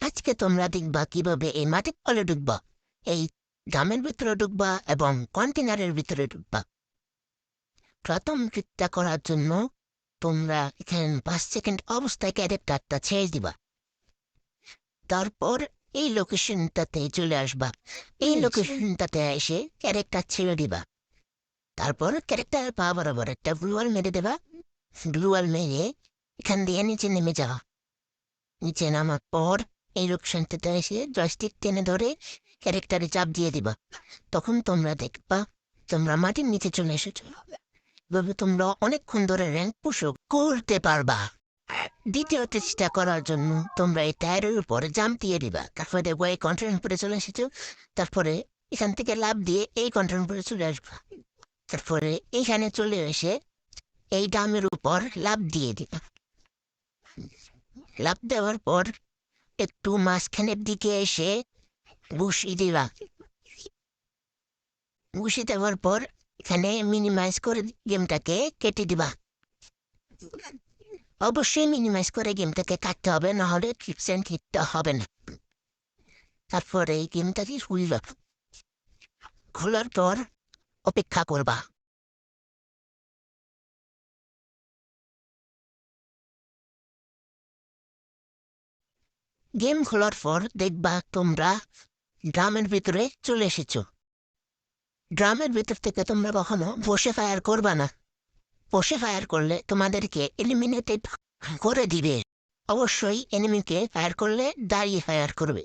আজকে তোমরা দেখবা কীভাবে এই মাটির কলে ঢুকবা এই ড্রামের ভিতরে ঢুকবা এবং কন্টেনারের ভিতরে ঢুকবা প্রথম ট্রিকটা করার জন্য তোমরা এখানে পাঁচ সেকেন্ড অবস্থায় ক্যারেক্টারটা ছেড়ে দিবা। তারপর এই লোকেশনটাতে চলে আসবা। এই লোকেশনটাতে এসে ক্যারেক্টার ছেড়ে দিবা। তারপর ক্যারেক্টার পা বরাবর একটা গ্লুয়াল মেরে দেবা। গ্লুয়াল মেরে এখান দিয়ে নিচে নেমে যাওয়া নিচে নামার পর এই লোকেশনটাতে এসে জয়স্টিক টেনে ধরে ক্যারেক্টারে চাপ দিয়ে দিবা। তখন তোমরা দেখবা, তোমরা মাটির নিচে চলে এসেছ। এভাবে তোমরা অনেকক্ষণ ধরে র্যাঙ্ক পুষো করতে পারবা। দ্বিতীয় চেষ্টা করার জন্য তোমরা এই টায়ারের উপরে জাম্প দিয়ে দিবা। তারপরে দেখব এই কন্টেন্ট উপরে চলে এসেছ। তারপরে এখান থেকে লাভ দিয়ে এই কন্টেন্ট উপরে চলে আসবা। তারপরে এইখানে চলে এসে এই ডামের উপর লাভ দিয়ে দিবা। লাভ দেওয়ার পর একটু মাঝখানের দিকে এসে বসিয়ে দিবা বসিয়ে দেওয়ার পর এখানে মিনিমাইজ করে গেমটাকে কেটে দিবা অবশ্যই মিনিমাইজ করে গেমটাকে কাটতে হবে, নাহলে ট্রিপস অ্যান্ড হবে না। তারপরে এই গেমটাকে খুলবা খোলার পর অপেক্ষা করবা। গেম খোলার পর দেখবা তোমরা ড্রামের ভিতরে চলে এসেছ। ড্রামের ভিতর থেকে তোমরা কখনো বসে ফায়ার করবা না। বসে ফায়ার করলে তোমাদেরকে এলিমিনেটেড করে দিবে। অবশ্যই এনিমিকে ফায়ার করলে দাঁড়িয়ে ফায়ার করবে।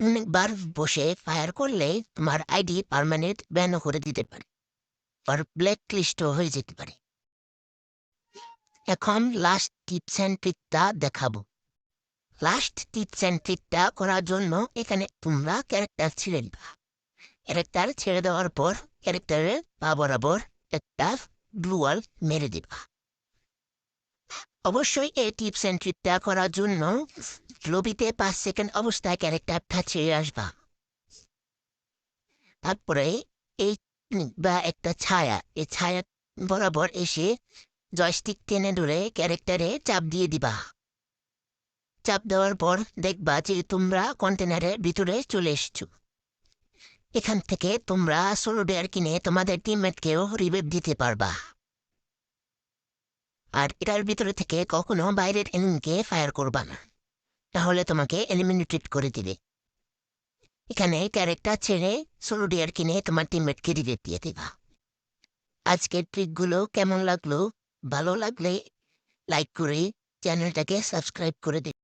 অনেকবার বসে ফায়ার করলে তোমার আইডি পার্মানেন্ট ব্যানও করে দিতে পারে আর ব্ল্যাক লিস্টও হয়ে যেতে পারে। এখন লাস্ট টিপস অ্যান্ড ট্রিকটা দেখাবো। লাস্ট টিপস অ্যান্ড ট্রিকটা করার জন্য এখানে তোমরা ক্যারেক্টার ছেড়ে দিবা। ক্যারেক্টার ছেড়ে দেওয়ার পর ক্যারেক্টারের পা বরাবর একটা ব্লুয়াল মেরে দিবা। অবশ্যই এই টিপস অ্যান্ড ট্রিকটা করার জন্য লবিতে পাঁচ সেকেন্ড অবস্থায় ক্যারেক্টারটা ছেড়ে আসবা। তারপরে এই বা একটা ছায়া, এই ছায়া বরাবর এসে জয়স্টিক টেনে ধরে ক্যারেক্টারে চাপ দিয়ে দিবা। চাপ দেওয়ার পর দেখবা যে তোমরা কন্টেনারের ভিতরে চলে এসেছ। এখান থেকে তোমরা সোলো ডেয়ার কিনে তোমাদের টিমমেটকেও রিভেভ দিতে পারবা। আর এটার ভিতরে থেকে কখনো বাইরের এনিমিকে ফায়ার করবা না। তাহলে তোমাকে এলিমিনেটেড করে দিবে। এখানে ক্যারেক্টার ছেড়ে সোলো ডেয়ার কিনে তোমার টিমমেটকে রিভেভ দিয়ে দিবা। আজকের ট্রিকগুলো কেমন লাগল? ভালো লাগলে লাইক করে চ্যানেলটাকে সাবস্ক্রাইব করে দিবে।